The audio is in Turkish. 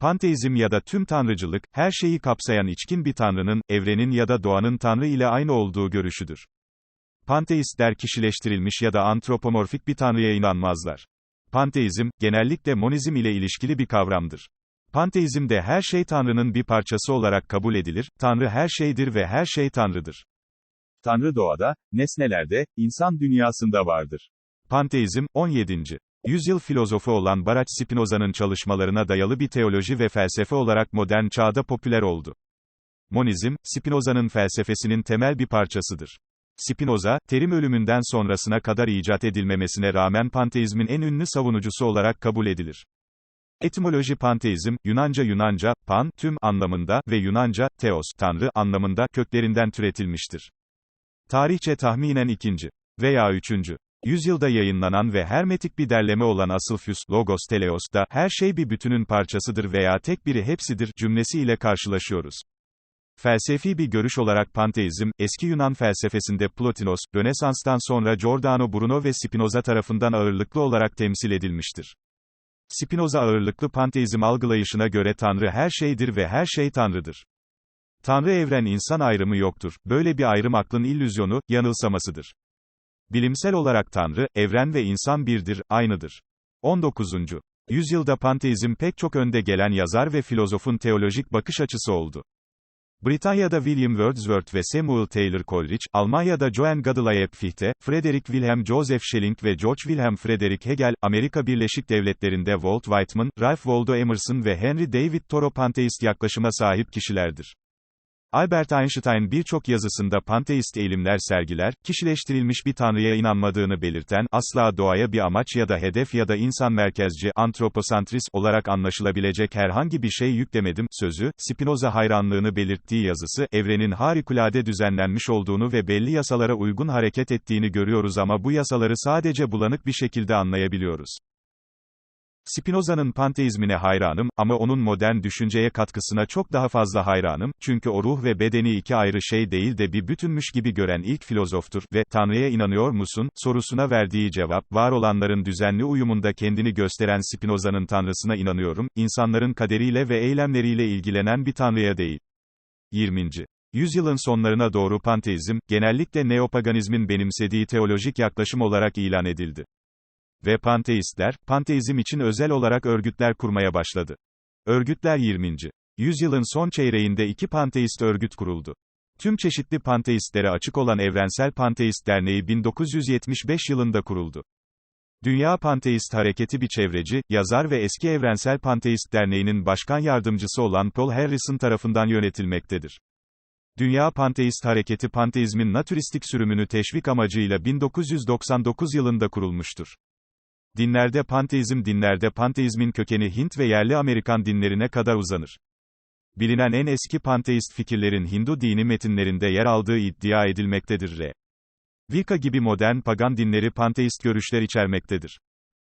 Panteizm ya da tüm tanrıcılık, her şeyi kapsayan içkin bir tanrının, evrenin ya da doğanın tanrı ile aynı olduğu görüşüdür. Panteistler kişileştirilmiş ya da antropomorfik bir tanrıya inanmazlar. Panteizm, genellikle monizm ile ilişkili bir kavramdır. Panteizmde her şey Tanrı'nın bir parçası olarak kabul edilir, Tanrı her şeydir ve her şey Tanrı'dır. Tanrı doğada, nesnelerde, insan dünyasında vardır. Panteizm, 17. Yüzyıl filozofu olan Baruch Spinoza'nın çalışmalarına dayalı bir teoloji ve felsefe olarak modern çağda popüler oldu. Monizm, Spinoza'nın felsefesinin temel bir parçasıdır. Spinoza, terim ölümünden sonrasına kadar icat edilmemesine rağmen panteizmin en ünlü savunucusu olarak kabul edilir. Etimoloji panteizm, Yunanca Yunanca, pan, tüm anlamında ve Yunanca, theos, tanrı anlamında köklerinden türetilmiştir. Tarihçe tahminen ikinci veya üçüncü yüzyılda yayınlanan ve hermetik bir derleme olan Asılfüs, Logos Teleos da, her şey bir bütünün parçasıdır veya tek biri hepsidir cümlesi ile karşılaşıyoruz. Felsefi bir görüş olarak panteizm, eski Yunan felsefesinde Plotinos, Rönesans'tan sonra Giordano Bruno ve Spinoza tarafından ağırlıklı olarak temsil edilmiştir. Spinoza ağırlıklı panteizm algılayışına göre Tanrı her şeydir ve her şey Tanrı'dır. Tanrı evren insan ayrımı yoktur, böyle bir ayrım aklın illüzyonu, yanılsamasıdır. Bilimsel olarak Tanrı, evren ve insan birdir, aynıdır. 19. Yüzyılda panteizm pek çok önde gelen yazar ve filozofun teolojik bakış açısı oldu. Britanya'da William Wordsworth ve Samuel Taylor Coleridge, Almanya'da Johann Gottlieb Fichte, Frederick Wilhelm Joseph Schelling ve George Wilhelm Friedrich Hegel, Amerika Birleşik Devletleri'nde Walt Whitman, Ralph Waldo Emerson ve Henry David Thoreau panteist yaklaşıma sahip kişilerdir. Albert Einstein birçok yazısında panteist eğilimler sergiler, kişileştirilmiş bir tanrıya inanmadığını belirten, asla doğaya bir amaç ya da hedef ya da insan merkezci, antroposantris olarak anlaşılabilecek herhangi bir şey yüklemedim, sözü, Spinoza hayranlığını belirttiği yazısı, evrenin harikulade düzenlenmiş olduğunu ve belli yasalara uygun hareket ettiğini görüyoruz ama bu yasaları sadece bulanık bir şekilde anlayabiliyoruz. Spinoza'nın panteizmine hayranım, ama onun modern düşünceye katkısına çok daha fazla hayranım, çünkü o ruh ve bedeni iki ayrı şey değil de bir bütünmüş gibi gören ilk filozoftur. Ve, Tanrı'ya inanıyor musun, sorusuna verdiği cevap, var olanların düzenli uyumunda kendini gösteren Spinoza'nın Tanrısına inanıyorum, insanların kaderiyle ve eylemleriyle ilgilenen bir Tanrı'ya değil. 20. Yüzyılın sonlarına doğru panteizm, genellikle neopaganizmin benimsediği teolojik yaklaşım olarak ilan edildi ve panteistler, panteizm için özel olarak örgütler kurmaya başladı. Örgütler 20. Yüzyılın son çeyreğinde iki panteist örgüt kuruldu. Tüm çeşitli panteistlere açık olan Evrensel Panteist Derneği 1975 yılında kuruldu. Dünya Panteist Hareketi bir çevreci, yazar ve eski Evrensel Panteist Derneği'nin başkan yardımcısı olan Paul Harrison tarafından yönetilmektedir. Dünya Panteist Hareketi panteizmin natüristik sürümünü teşvik amacıyla 1999 yılında kurulmuştur. Dinlerde panteizm dinlerde panteizmin kökeni Hint ve yerli Amerikan dinlerine kadar uzanır. Bilinen en eski panteist fikirlerin Hindu dini metinlerinde yer aldığı iddia edilmektedir. R. Vika gibi modern pagan dinleri panteist görüşler içermektedir.